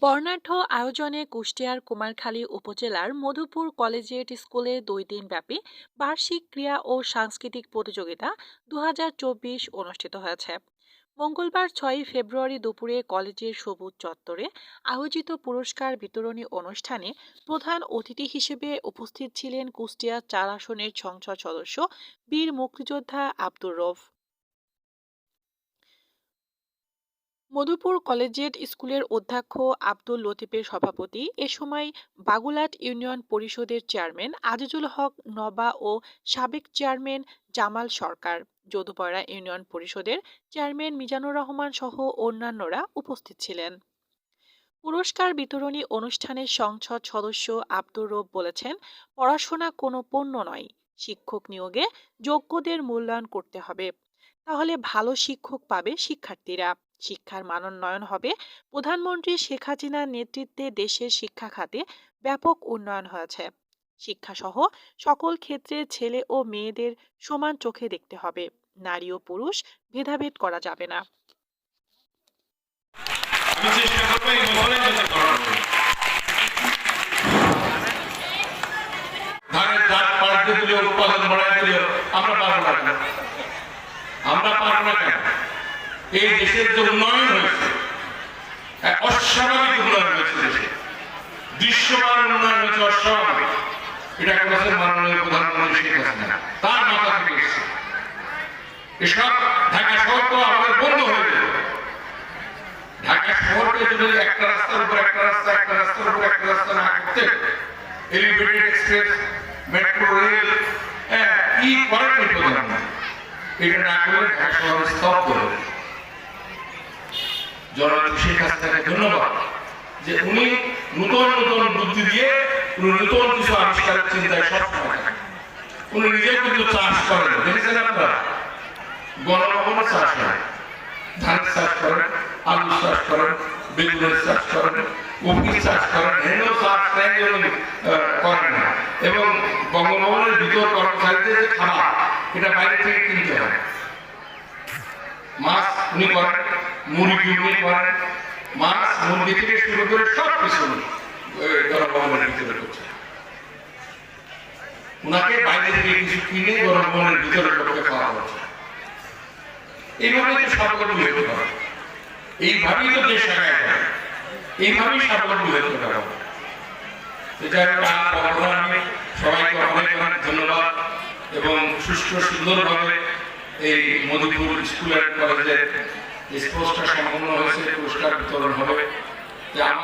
বর্ণাঢ্য আয়োজনে কুষ্টিয়ার কুমারখালী উপজেলার মধুপুর কলেজিয়েট স্কুলে দুই দিনব্যাপী বার্ষিক ক্রীড়া ও সাংস্কৃতিক প্রতিযোগিতা দু হাজার চব্বিশ অনুষ্ঠিত হয়েছে। মঙ্গলবার ছয়ই ফেব্রুয়ারি দুপুরে কলেজের সবুজ চত্বরে আয়োজিত পুরস্কার বিতরণী অনুষ্ঠানে প্রধান অতিথি হিসেবে উপস্থিত ছিলেন কুষ্টিয়া চার আসনের সংসদ সদস্য বীর মুক্তিযোদ্ধা আব্দুর রৌফ। মধুপুর কলেজিয়েট স্কুলের অধ্যক্ষ আব্দুল লতিফের সভাপতি। এ সময় বাগুলাট ইউনিয়ন পরিষদের চেয়ারম্যান আজিজুল হক নবা ও সাবেক চেয়ারম্যান জামাল সরকার। যদুপাড়া ইউনিয়ন পরিষদের চেয়ারম্যান মিজানুর রহমান সহ অন্যান্যরা উপস্থিত ছিলেন। পুরস্কার বিতরণী অনুষ্ঠানে সংসদ সদস্য আব্দুর রব বলেছেন, পড়াশোনা কোনো পণ্য নয়, শিক্ষক নিয়োগে যোগ্যদের মূল্যায়ন করতে হবে। তাহলে ভালো শিক্ষক পাবে শিক্ষার্থীরা। শিক্ষার মানোন্নয়ন হবে। প্রধানমন্ত্রী শেখ হাসিনার নেতৃত্বে দেশের শিক্ষা খাতে ব্যাপক উন্নয়ন হয়েছে। শিক্ষাসহ সকল ক্ষেত্রে ছেলে ও মেয়েদের সমান চোখে দেখতে হবে। নারী ও পুরুষ ভেদাভেদ করা যাবে না। আমরা না কেন? আমরা পারব না কেন এই দেশের যে উন্নয়ন হয়েছে অস্বাভাবিক উন্নয়ন হয়েছে দেশে। দৃশ্যমান উন্নয়ন হয়েছে অস্বাভাবিক। এটা করেছেন মাননীয় প্রধানমন্ত্রী শেখ হাসিনা তার মাথা থেকে এসব ঢাকা শহর তো আমাদের বন্ধ হয়ে যেত ঢাকা শহরকে যদি একটা রাস্তার উপর একটা রাস্তা একটা রাস্তার উপর একটা রাস্তা না করতে এলিভেটেড এক্সপ্রেস মেট্রো রেল হ্যাঁ, কি করেন প্রধানমন্ত্রী? এটা না করলে ঢাকা শহর স্তব্ধ হবে জননেত্রী শেখ হাসিনাকে ধন্যবাদ যে উনি নতুন নতুন বুদ্ধি দিয়ে উনি নতুন কিছু আবিষ্কারের চিন্তায় সবসময় উনি নিজে কিন্তু চাষ করেন দেখেছেন আপনারা? গণভবন চাষ হয় ধান চাষ করেন আলু চাষ করেন, বেগুনের চাষ করেন কপি চাষ করেন হেন চাষ করেন না। এবং বঙ্গভবনের ভিতর কর্মচারীদের যে খাবার এটা বাইরে থেকে কিনতে হয়। মাছ উনি করেন মুরগি উনি করেন, মাছ, মুরগি থেকে শুরু করে সব কিছু গণভবনের ভিতরে করছেন উনাকে বাইরে থেকে কিছু কিনে গণভবনের ভিতরে লোককে খাওয়া হচ্ছে। এইভাবেই তো স্বাবলম্বী হতে পারে এইভাবেই তো দেশ আগায় এইভাবেই স্বাবলম্বী হতে পারে ধন্যবাদ এবং সুষ্ঠু সুন্দরভাবে এই মধুপুর স্কুল কলেজের স্পোর্টসটা সম্পন্ন হয়েছে পুরস্কার বিতরণ হবে